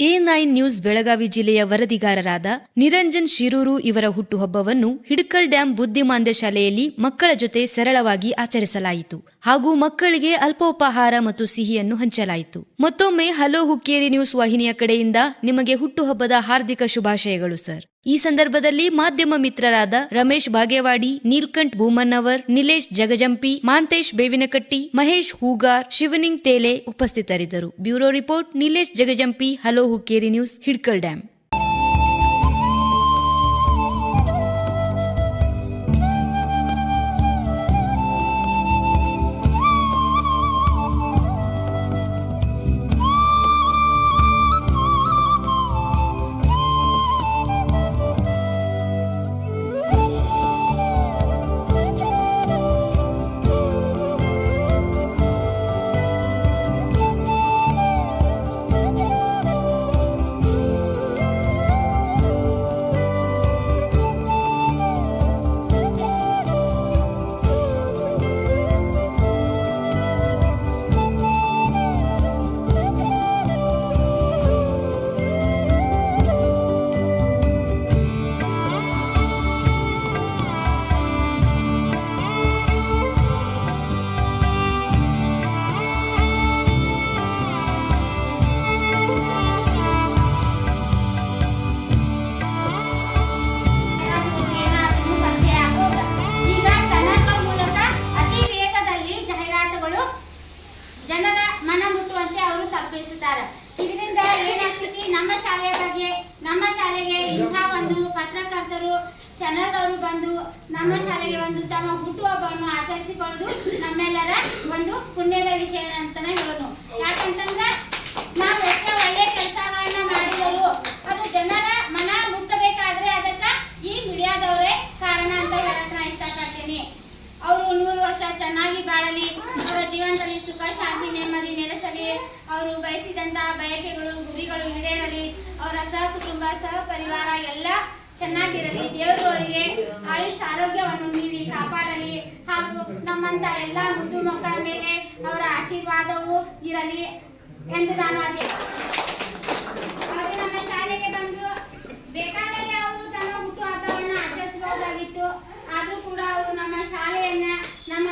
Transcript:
A nine news Belagavi ಜಿಲ್ಲೆಯ ವರದಿಗಾರರಾದ ನಿರಂಜನ್ ಶಿರೂರು ಇವರ ಹುಟ್ಟುಹಬ್ಬವನ್ನು ಹಿಡ್ಕಲ್ ಡ್ಯಾಂ ಬುದ್ಧಿಮಾಂದ್ಯ ಶಾಲೆಯಲ್ಲಿ ಮಕ್ಕಳ ಜೊತೆ ಸರಳವಾಗಿ ಆಚರಿಸಲಾಯಿತು ಹಾಗೂ ಮಕ್ಕಳಿಗೆ ಅಲ್ಪೋಪಹಾರ ಮತ್ತು ಸಿಹಿಯನ್ನು ಹಂಚಲಾಯಿತು. ಮತ್ತೊಮ್ಮೆ ಹಲೋ ಹುಕ್ಕೇರಿ ನ್ಯೂಸ್ ವಾಹಿನಿಯ ಕಡೆಯಿಂದ ನಿಮಗೆ ಹುಟ್ಟುಹಬ್ಬದ ಹಾರ್ದಿಕ ಶುಭಾಶಯಗಳು, ಸರ್. ಈ ಸಂದರ್ಭದಲ್ಲಿ ಮಾಧ್ಯಮ ಮಿತ್ರರಾದ ರಮೇಶ್ ಬಾಗೇವಾಡಿ, ನೀಲ್ಕಂಠ್ ಭೂಮನ್ನವರ್, ನಿಲೇಶ್ ಜಗಜಂಪಿ, ಮಾಂತೇಶ್ ಬೇವಿನಕಟ್ಟಿ, ಮಹೇಶ್ ಹೂಗಾರ್, ಶಿವನಿಂಗ್ ತೇಲೆ ಉಪಸ್ಥಿತರಿದ್ದರು. Bureau report, Nilesh Jagajampi, hello Hukkeri news, Hidkal dam. ಮನ ಮುಟ್ಟುವಂತೆ ಅವರು ತಪ್ಪಿಸುತ್ತಾರೆ. ಇದರಿಂದ ಏನಾಗ್ತೈತಿ? ನಮ್ಮ ಶಾಲೆಯ ಬಗ್ಗೆ, ನಮ್ಮ ಶಾಲೆಗೆ ಇಂಥ ಒಂದು ಪತ್ರಕರ್ತರು ಚಾನಲ್ದವರು ಬಂದು ನಮ್ಮ ಶಾಲೆಗೆ ಒಂದು ತಮ್ಮ ಹುಟ್ಟುಹಬ್ಬವನ್ನು ಆಚರಿಸಿಕೊಳ್ಳೋದು ನಮ್ಮೆಲ್ಲರ ಒಂದು ಪುಣ್ಯದ ವಿಷಯ ಅಂತಾನೆ ಹೇಳೋಣ ಯಾಕಂತಂದ್ರೆ ನಾವು ಎಷ್ಟೇ ಒಳ್ಳೆ ಕೆಲಸಗಳನ್ನ ಮಾಡಿದರು ಅದು ಜನರ ಮನ ಮುಟ್ಟಬೇಕಾದ್ರೆ ಅದಕ್ಕ ಈ ಮೀಡಿಯಾದವರೇ ಕಾರಣ ಅಂತ ಹೇಳಕ್ ನಾ ಇಷ್ಟಪಡ್ತೀನಿ. ಅವರು ನೂರು ವರ್ಷ ಚೆನ್ನಾಗಿ ಬಾಳಲಿ ಅವರ ಜೀವನದಲ್ಲಿ ಸುಖ, ಶಾಂತಿ, ನೆಮ್ಮದಿ ನೆಲೆಸಲಿ. ಅವರು ಬಯಸಿದಂತಹ ಬಯಕೆಗಳು, ಗುರಿಗಳು ಈಡೇರಲಿ. ಅವರ ಸಹ ಕುಟುಂಬ ಸಹ ಪರಿವಾರ ಎಲ್ಲ ಚೆನ್ನಾಗಿರಲಿ. ದೇವರು ಅವರಿಗೆ ಆಯುಷ್, ಆರೋಗ್ಯವನ್ನು ನೀಡಿ, ಕಾಪಾಡಲಿ. ಹಾಗೂ ನಮ್ಮಂತ ಎಲ್ಲ ಮುದ್ದು ಮಕ್ಕಳ ಮೇಲೆ ಅವರ ಆಶೀರ್ವಾದವು ಇರಲಿ ಎಂದು ನಾನು ಅದೇ ಅವರು ನಮ್ಮ ಶಾಲೆಗೆ ಬಂದು ಬೇಕಾದಲ್ಲಿ ಅವರು ತಮ್ಮ ಹುಟ್ಟುಹಬ್ಬವನ್ನು ಆಚರಿಸಬಹುದಾಗಿತ್ತು ಆದರೂ ಕೂಡ ಅವರು ನಮ್ಮ ಶಾಲೆಯನ್ನ, ನಮ್ಮ